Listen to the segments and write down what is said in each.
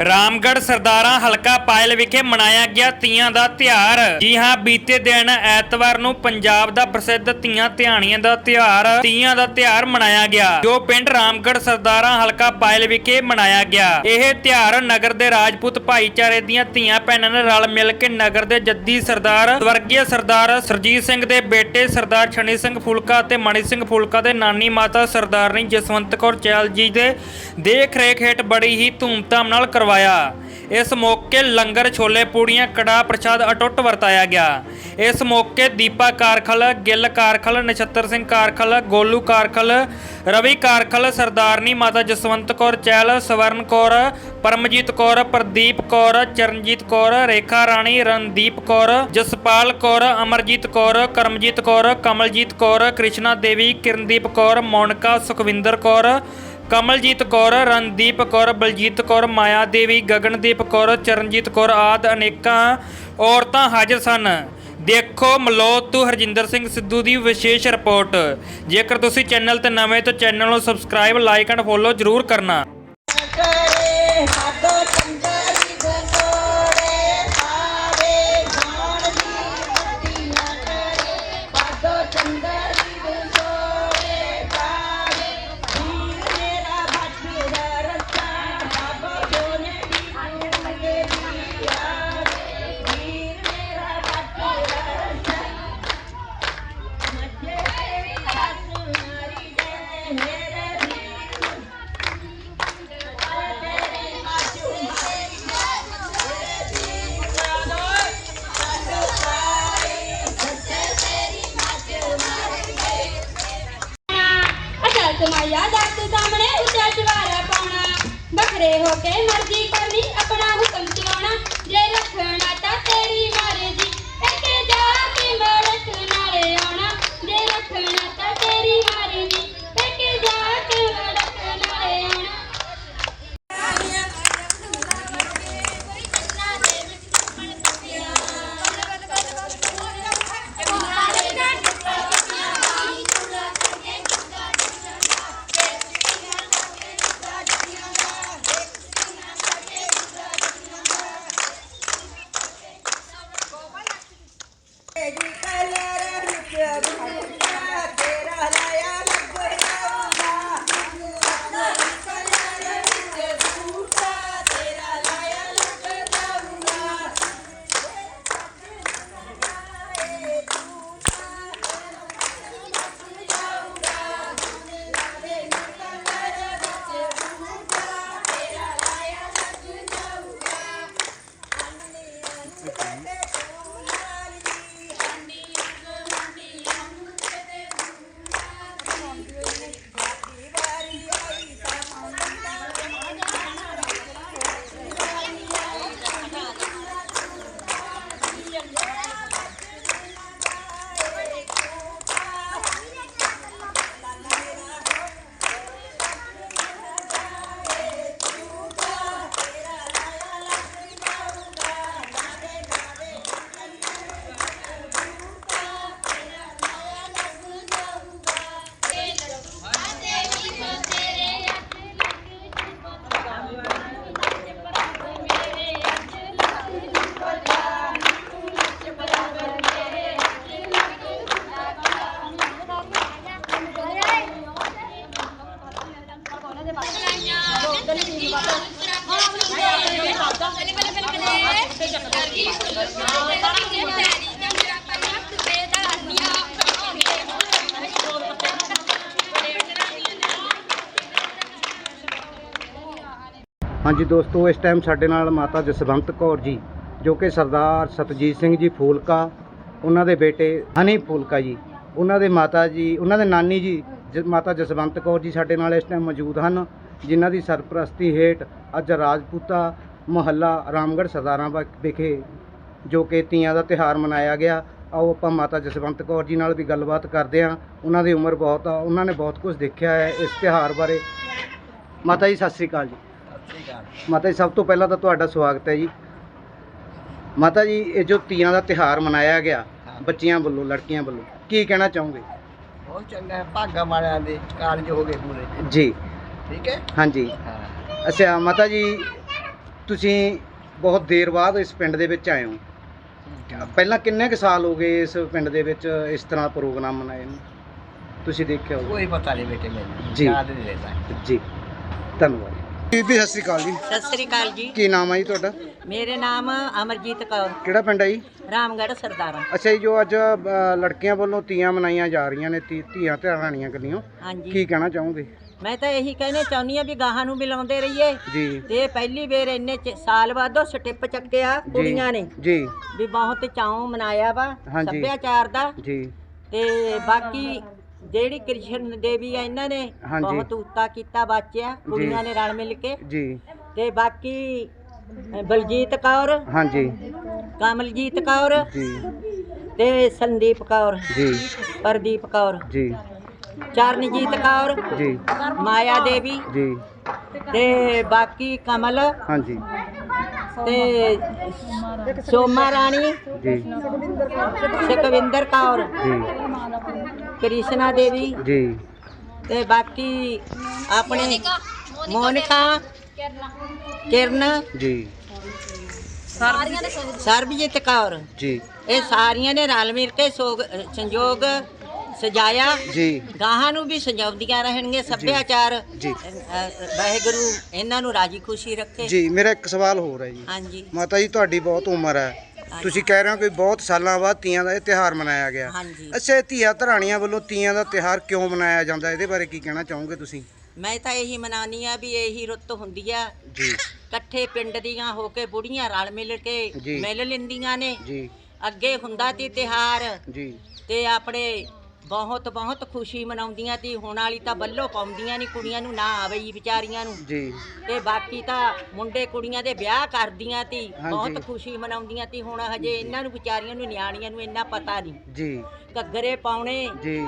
ਰਾਮਗੜ੍ਹ ਸਰਦਾਰਾਂ ਹਲਕਾ ਪਾਇਲ ਵਿਖੇ ਮਨਾਇਆ ਗਿਆ ਤੀਆਂ ਦਾ ਤਿਉਹਾਰ। ਜੀ ਹਾਂ, ਬੀਤੇ ਦਿਨ ਐਤਵਾਰ ਨੂੰ ਪੰਜਾਬ ਦਾ ਪ੍ਰਸਿੱਧ ਤੀਆਂ ਧਿਆਣੀਆਂ ਦਾ ਤਿਉਹਾਰ, ਤੀਆਂ ਦਾ ਤਿਉਹਾਰ ਮਨਾਇਆ ਗਿਆ, ਜੋ ਪਿੰਡ ਰਾਮਗੜ੍ਹ ਸਰਦਾਰਾਂ ਹਲਕਾ ਪਾਇਲ ਵਿਖੇ ਮਨਾਇਆ ਗਿਆ। ਇਹ ਤਿਉਹਾਰ ਨਗਰ ਦੇ ਰਾਜਪੂਤ ਭਾਈਚਾਰੇ ਦੀਆਂ ਧੀਆਂ ਭੈਣਾਂ ਨੇ ਰਲ ਮਿਲ ਕੇ ਨਗਰ ਦੇ ਜੱਦੀ ਸਰਦਾਰ ਸਵਰਗੀ ਸਰਦਾਰ ਸਰਜੀਤ ਸਿੰਘ ਦੇ ਬੇਟੇ ਸਰਦਾਰ ਛਣੀ ਸਿੰਘ ਫੁਲਕਾ ਅਤੇ ਮਣੀ ਸਿੰਘ ਫੁਲਕਾ ਦੇ ਨਾਨੀ ਮਾਤਾ ਸਰਦਾਰਨੀ ਜਸਵੰਤ ਕੌਰ ਚਹਿਲ ਜੀ ਦੇ ਦੇਖ ਰੇਖ ਹੇਠ ਬੜੀ ਹੀ ਧੂਮਧਾਮ ਨਾਲ ਕਰਵਾਇਆ। ਇਸ ਮੌਕੇ ਲੰਗਰ ਛੋਲੇ ਪੂੜੀਆਂ ਕੜਾ ਪ੍ਰਸ਼ਾਦ ਅਟੁੱਟ ਵਰਤਾਇਆ ਗਿਆ। ਇਸ ਮੌਕੇ ਦੀਪਾ ਕਾਰਖਲ, ਗਿੱਲ ਕਾਰਖਲ, ਨਛੱਤਰ ਸਿੰਘ ਕਾਰਖਲ, ਗੋਲੂ ਕਾਰਖਲ, ਰਵੀ ਕਾਰਖਲ, ਸਰਦਾਰਨੀ ਮਾਤਾ ਜਸਵੰਤ ਕੌਰ ਚਹਿਲ ਸਵਰਨ ਕੌਰ, ਪਰਮਜੀਤ ਕੌਰ, ਪ੍ਰਦੀਪ ਕੌਰ, ਚਰਨਜੀਤ ਕੌਰ, ਰੇਖਾ ਰਾਣੀ, ਰਣਦੀਪ ਕੌਰ, ਜਸਪਾਲ ਕੌਰ, ਅਮਰਜੀਤ ਕੌਰ, ਕਰਮਜੀਤ ਕੌਰ, ਕਮਲਜੀਤ ਕੌਰ, ਕ੍ਰਿਸ਼ਨਾ ਦੇਵੀ, ਕਿਰਨਦੀਪ ਕੌਰ, ਮੋਨਕਾ ਸੁਖਵਿੰਦਰ ਕੌਰ ਕਮਲਜੀਤ ਕੌਰ, ਰਣਦੀਪ ਕੌਰ, ਬਲਜੀਤ ਕੌਰ, ਮਾਇਆ ਦੇਵੀ, ਗਗਨਦੀਪ ਕੌਰ, ਚਰਨਜੀਤ ਕੌਰ ਆਦ ਅਨੇਕਾਂ ਔਰਤਾਂ ਹਾਜ਼ਰ ਸਨ। ਦੇਖੋ ਮਲੋਤੂ ਹਰਜਿੰਦਰ ਸਿੰਘ ਸਿੱਧੂ ਦੀ ਵਿਸ਼ੇਸ਼ ਰਿਪੋਰਟ। ਜੇਕਰ ਤੁਸੀਂ ਚੈਨਲ ਤੇ ਨਵੇਂ ਤਾਂ ਚੈਨਲ ਨੂੰ ਸਬਸਕ੍ਰਾਈਬ, ਲਾਈਕ ਐਂਡ ਫੋਲੋ ਜ਼ਰੂਰ ਕਰਨਾ। ਅਚਲ ਕਮਾਇਆ ਸਾਹਮਣੇ, ਉੱਚਾ ਚਵਾਰਾ ਪਾਉਣਾ। ਬਖਰੇ ਹੋ ਕੇ ਮਰਜ਼ੀ ਕਰਨੀ, ਆਪਣਾ ਹੁਕਮ ਚਲਾਉਣਾ। ਜੇ ਰੱਖਣਾ ਤਾਂ ਤੇਰੀ ਵਿੱਚ ਹਾਂਜੀ ਦੋਸਤੋ, ਇਸ ਟਾਈਮ ਸਾਡੇ ਨਾਲ ਮਾਤਾ ਜਸਵੰਤ ਕੌਰ ਜੀ, ਜੋ ਕਿ ਸਰਦਾਰ ਸਤਜੀਤ ਸਿੰਘ ਜੀ ਫੂਲਕਾ, ਉਹਨਾਂ ਦੇ ਬੇਟੇ ਹਨੀ ਫੂਲਕਾ ਜੀ, ਉਹਨਾਂ ਦੇ ਮਾਤਾ ਜੀ, ਉਹਨਾਂ ਦੇ ਨਾਨੀ ਜੀ, ਜ- ਮਾਤਾ ਜਸਵੰਤ ਕੌਰ ਜੀ ਸਾਡੇ ਨਾਲ ਇਸ ਟਾਈਮ ਮੌਜੂਦ ਹਨ, ਜਿਨ੍ਹਾਂ ਦੀ ਸਰਪ੍ਰਸਤੀ ਹੇਠ ਅੱਜ ਰਾਜਪੂਤਾ ਮੁਹੱਲਾ ਰਾਮਗੜ੍ਹ ਸਰਦਾਰਾਂ ਵਾ- ਵਿਖੇ ਜੋ ਕਿ ਤੀਆਂ ਦਾ ਤਿਹਾਰ ਮਨਾਇਆ ਗਿਆ। ਆਓ ਆਪਾਂ ਮਾਤਾ ਜਸਵੰਤ ਕੌਰ ਜੀ ਨਾਲ ਵੀ ਗੱਲਬਾਤ ਕਰਦੇ ਹਾਂ। ਉਹਨਾਂ ਦੀ ਉਮਰ ਬਹੁਤ ਆ ਉਹਨਾਂ ਨੇ ਬਹੁਤ ਕੁਝ ਦੇਖਿਆ ਹੈ ਇਸ ਤਿਹਾਰ ਬਾਰੇ। ਮਾਤਾ ਜੀ ਸਤਿ ਸ੍ਰੀ ਅਕਾਲ ਜੀ। ਮਾਤਾ ਜੀ ਸਭ ਤੋਂ ਪਹਿਲਾਂ ਤਾਂ ਤੁਹਾਡਾ ਸਵਾਗਤ ਹੈ ਜੀ। ਮਾਤਾ ਜੀ ਇਹ ਜੋ ਤੀਆਂ ਦਾ ਤਿਹਾਰ ਮਨਾਇਆ ਗਿਆ ਬੱਚੀਆਂ ਵੱਲੋਂ ਲੜਕੀਆਂ ਵੱਲੋਂ ਕੀ ਕਹਿਣਾ ਚਾਹੋਗੇ? ਬਹੁਤ ਚੰਗਾ ਹੈ ਭਾਗਾ ਵਾਲਿਆਂ ਦੇ ਕਾਰਜ ਹੋ ਗਏ ਪੂਰੇ। ਜੀ। ਠੀਕ ਹੈ? ਹਾਂਜੀ। ਅੱਛਾ ਮਾਤਾ ਜੀ ਤੁਸੀਂ ਬਹੁਤ ਦੇਰ ਬਾਅਦ ਇਸ ਪਿੰਡ ਦੇ ਵਿੱਚ ਆਏ ਹੋ। ਪਹਿਲਾਂ ਕਿੰਨੇ ਕੁ ਸਾਲ ਹੋ ਗਏ ਇਸ ਪਿੰਡ ਦੇ ਵਿੱਚ ਇਸ ਤਰ੍ਹਾਂ ਪ੍ਰੋਗਰਾਮ ਮਨਾਏ ਨੂੰ? ਤੁਸੀਂ ਦੇਖਿਆ ਹੋਊਗਾ ਕੋਈ ਪਤਾ ਨਹੀਂ ਬੇਟੇ ਮੈਨੂੰ। ਜੀ। ਯਾਦ ਨਹੀਂ ਰਹਿੰਦਾ। ਜੀ। ਧੰਨਵਾਦ। ਬੀਬੀ ਸਤਿ ਸ਼੍ਰੀ ਅਕਾਲ ਜੀ। ਸਤਿ ਸ੍ਰੀ ਅਕਾਲ ਜੀ। ਕੀ ਨਾਮ ਹੈ ਜੀ ਤੁਹਾਡਾ? ਮੇਰੇ ਨਾਮ ਅਮਰਜੀਤ ਕੌਰ। ਕਿਹੜਾ ਪਿੰਡ ਹੈ ਜੀ? ਰਾਮਗੜ੍ਹ ਸਰਦਾਰਾ। ਅੱਛਾ ਜੀ ਜੋ ਅੱਜ ਅ, ਲੜਕੀਆਂ ਵੱਲੋਂ ਤੀਆਂ ਮਨਾਈਆਂ ਜਾ ਰਹੀਆਂ ਨੇ ਤੀ- ਧੀਆਂ ਧਿਆਣੀਆਂ ਗੱਲੀਆਂ ਹਾਂਜੀ। ਕੀ ਕਹਿਣਾ ਚਾਹੋਗੇ? ਮੈਂ ਤਾਂ ਇਹੀ ਕਹਿਣਾ ਚਾਹੁੰਦੀ ਆ ਵੀ ਗਾਹਾਂ ਨੂੰ ਮਿਲਾਉਂਦੇ ਰਹੀਏ। ਜੀ। ਤੇ ਪਹਿਲੀ ਵਾਰ ਇੰਨੇ ਚ- ਸਾਲ ਬਾਅਦੋਂ ਸਟੈਪ ਚੱਕਿਆ ਕੁੜੀਆਂ ਨੇ। ਜੀ। ਵੀ ਬਹੁਤ ਚਾਉ ਮਨਾਇਆ ਵਾ ਹਾਂਜੀ। ਸੱਭਿਆਚਾਰ ਦਾ। ਜੀ। ਤੇ ਬਾਕੀ ਜਿਹੜੀ ਕ੍ਰਿਸ਼ਨ ਦੇਵੀ ਆ ਇਹਨਾਂ ਨੇ ਹਾਂਜੀ। ਬਹੁਤ ਉੱਤਾ ਕੀਤਾ ਬਾਚਿਆ ਕੁੜੀਆਂ ਨੇ ਰਲ ਮਿਲ ਕੇ। ਜੀ। ਤੇ ਬਾਕੀ ਅ, ਬਲਜੀਤ ਕੌਰ। ਹਾਂਜੀ। ਕਮਲਜੀਤ ਕੌਰ। ਜੀ। ਤੇ ਸੰਦੀਪ ਕੌਰ। ਜੀ। ਪ੍ਰਦੀਪ ਕੌਰ। ਜੀ। ਚਰਨਜੀਤ ਕੌਰ ਜੀ। ਮਾਇਆ ਦੇਵੀ ਜੀ। ਤੇ ਬਾਕੀ ਕਮਲ ਹਾਂਜੀ। ਤੇ ਸੋਮਾ ਰਾਣੀ ਜੀ। ਸੁਖਵਿੰਦਰ ਕੌਰ ਜੀ। ਕ੍ਰਿਸ਼ਨਾ ਦੇਵੀ ਜੀ। ਤੇ ਬਾਕੀ ਆਪਣੇ ਮੋਨਿਕਾ ਕਿਰਨ ਜੀ। ਸਰਬਜੀਤ ਕੌਰ। ਜੀ। ਇਹ ਸਾਰੀਆਂ ਨੇ ਰਲ ਮਿਲ ਕੇ ਸੰਯੋਗ ਸਜਾਇਆ। ਜੀ। ਗਾਹਾਂ ਨੂੰ ਵੀ ਸਜਾਉਂਦੀਆਂ ਰਹਿਣਗੇ ਸੱਭਿਆਚਾਰ। ਜੀ। ਵਾਹਿਗੁਰੂ ਇਹਨਾਂ ਨੂੰ ਰਾਜੀ ਖੁਸ਼ੀ ਰੱਖੇ। ਜੀ ਮੇਰਾ ਇੱਕ ਸਵਾਲ ਹੋਰ ਹੈ ਜੀ। ਹਾਂਜੀ। ਮਾਤਾ ਜੀ ਤੁਹਾਡੀ ਬਹੁਤ ਉਮਰ ਹੈ। ਤੁਸੀਂ ਕਹਿ ਰਹੇ ਹੋ ਕਿ ਬਹੁਤ ਸਾਲਾਂ ਬਾਅਦ ਤੀਆਂ ਦਾ ਇਹ ਤਿਉਹਾਰ ਮਨਾਇਆ ਗਿਆ। ਹਾਂਜੀ। ਅੱਛਾ ਇਹ ਧੀਆਂ ਧਰਾਣੀਆਂ ਵੱਲੋਂ ਤੀਆਂ ਦਾ ਤਿਉਹਾਰ ਕਿਉਂ ਮਨਾਇਆ ਜਾਂਦਾ? ਇਹਦੇ ਬਾਰੇ ਕੀ ਕਹਿਣਾ ਚਾਹੋਗੇ ਤੁਸੀਂ? ਮੈਂ ਤਾਂ ਇਹੀ ਮਨਾਨੀ ਆ ਵੀ ਇਹੀ ਰੁੱਤ ਹੁੰਦੀ ਆ। ਜੀ। ਇਕੱਠੇ ਪਿੰਡ ਦੀਆਂ ਹੋ ਕੇ ਬੁੜੀਆਂ ਰਲ ਮਿਲ ਕੇ ਜੀ। ਮਿਲ ਲੈਂਦੀਆਂ ਨੇ। ਜੀ। ਅੱਗੇ ਹੁੰਦਾ ਤੀ ਤਿਹਾਰ ਜੀ। ਤੇ ਆਪਣੇ ਬਹੁਤ ਬਹੁਤ ਖੁਸ਼ੀ ਮਨਾਉਂਦੀਆਂ ਤੀ ਹੁਣ ਵਾਲੀ ਤਾਂ ਬੱਲੋ ਪਾਉਂਦੀਆਂ ਨਹੀਂ ਕੁੜੀਆਂ ਨੂੰ ਨਾ ਆਵਈ ਵਿਚਾਰੀਆਂ ਨੂੰ। ਜੀ। ਤੇ ਬਾਕੀ ਤਾਂ ਮੁੰਡੇ ਕੁੜੀਆਂ ਦੇ ਵਿਆਹ ਕਰਦੀਆਂ ਤੀ। ਬਹੁਤ ਖੁਸ਼ੀ ਮਨਾਉਂਦੀਆਂ ਤੀ ਹੁਣ ਹਜੇ ਇਹਨਾਂ ਨੂੰ ਵਿਚਾਰੀਆਂ ਨੂੰ ਨਿਆਣੀਆਂ ਨੂੰ ਇੰਨਾ ਪਤਾ ਨਹੀਂ ਜੀ। ਘੱਗਰੇ ਪਾਉਣੇ ਜੀ।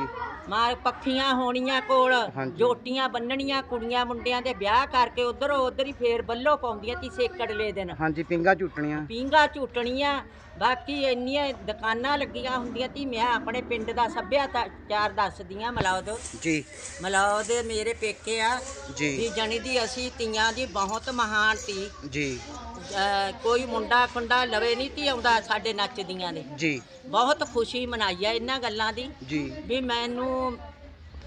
ਮਾਰ ਪੱਖੀਆਂ ਹੋਣੀਆਂ ਕੋਲ ਹਾਂਜੀ। ਜੋਟੀਆਂ ਬੰਨਣੀਆਂ ਕੁੜੀਆਂ ਮੁੰਡਿਆਂ ਦੇ ਵਿਆਹ ਕਰਕੇ ਉਧਰ ਉਧਰ ਹੀ ਫੇਰ ਬੱਲੋ ਪਾਉਂਦੀਆਂ ਤੀ ਸੇਕੜਲੇ ਦਿਨ। ਹਾਂਜੀ ਪਿੰਗਾ ਝੂਟਣੀਆਂ। ਪੀਂਗਾ ਝੂਟਣੀਆਂ ਬਾਕੀ ਇੰਨੀਆਂ ਦੁਕਾਨਾਂ ਲੱਗੀਆਂ ਹੁੰਦੀਆਂ ਤੀ ਮੈਂ ਆਪਣੇ ਪਿੰਡ ਦਾ ਸੱਭਿਆਚਾਰ ਦੱਸਦੀਆਂ ਮਲੌਦ ਜੀ। ਮਲੌਦ ਮੇਰੇ ਪੇਕੇ ਆ। ਜੀ। ਵੀ ਜਣੀ ਦੀ ਅਸੀਂ ਤੀਆਂ ਦੀ ਬਹੁਤ ਮਹਾਨ ਤੀ। ਜੀ। ਅਹ ਕੋਈ ਮੁੰਡਾ ਖੁੰਡਾ ਲਵੇ ਨਹੀਂ ਤੀ ਆਉਂਦਾ ਸਾਡੇ ਨੱਚਦੀਆਂ ਦੇ ਜੀ। ਬਹੁਤ ਖੁਸ਼ੀ ਮਨਾਈ ਆ ਇਹਨਾਂ ਗੱਲਾਂ ਦੀ। ਜੀ। ਵੀ ਮੈਨੂੰ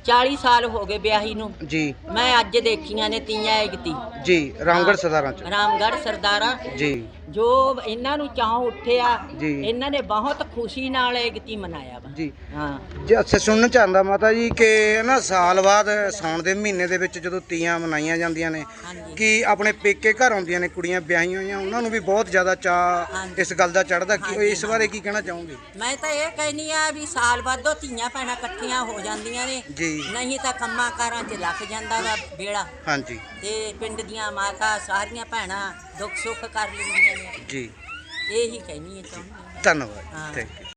40 ਸਾਲ ਹੋ ਗਏ ਵਿਆਹੀ ਨੂੰ। ਜੀ। ਮੈਂ ਅੱਜ ਦੇਖੀਆਂ ਨੇ ਤੀਆਂ ਇਕਤੀ ਜੀ ਰਾਮਗੜ੍ਹ ਸਦਾਰਾਂ ਚ। ਰਾਮਗੜ੍ਹ ਸਰਦਾਰਾ। ਜੀ। ਜੋ ਇਹਨਾਂ ਨੂੰ ਚਾਹ ਉੱਠਿਆ ਜੀ। ਇਹਨਾਂ ਨੇ ਬਹੁਤ ਖੁਸ਼ੀ ਨਾਲ ਇਕਤੀ ਮਨਾਇਆ ਵਾ। ਜੀ। ਹਾਂ। ਜੀ ਅੱਛਾ ਸੁਣਨ ਚ ਆਉਂਦਾ ਮਾਤਾ ਜੀ ਕਿ ਨਾ ਸਾਲ ਬਾਅਦ ਸਾਉਣ ਦੇ ਮਹੀਨੇ ਦੇ ਵਿੱਚ ਜਦੋਂ ਤੀਆਂ ਮਨਾਈਆਂ ਜਾਂਦੀਆਂ ਨੇ ਹਾਂਜੀ। ਕਿ ਆਪਣੇ ਪੇਕੇ ਘਰ ਆਉਂਦੀਆਂ ਨੇ ਕੁੜੀਆਂ ਵਿਆਹੀਆਂ ਹੋਈਆਂ ਉਹਨਾਂ ਨੂੰ ਵੀ ਬਹੁਤ ਜ਼ਿਆਦਾ ਹਾਂਜੀ। ਇਸ ਗੱਲ ਦਾ ਚੜਦਾ ਕਿ ਇਸ ਬਾਰੇ ਕੀ ਕਹਿਣਾ ਚਾਹੋਗੇ? ਮੈਂ ਤਾਂ ਇਹ ਕਹਿਨੀ ਆ ਵੀ ਸਾਲ ਬਾਅਦੋਂ ਧੀਆਂ ਭੈਣਾਂ ਇਕੱਠੀਆਂ ਹੋ ਜਾਂਦੀਆਂ ਨੇ ਜੀ। ਨਹੀਂ ਤਾਂ ਕੰਮਾਂ ਕਾਰਾਂ 'ਚ ਲੱਗ ਜਾਂਦਾ ਵਾ ਬੇੜਾ ਹਾਂਜੀ। ਤੇ ਪਿੰਡ ਦੀਆਂ ਮਾਤਾ ਸਾਰੀਆਂ ਭੈਣਾਂ ਦੁੱਖ ਸੁੱਖ ਕਰ ਲੈਂਦੀਆਂ ਨੇ ਜੀ ਇਹੀ ਕਹਿਨੀ ਹੈ ਚਾਹੁੰਦੀ ਹਾਂ। ਧੰਨਵਾਦ ਹਾਂ। Thank you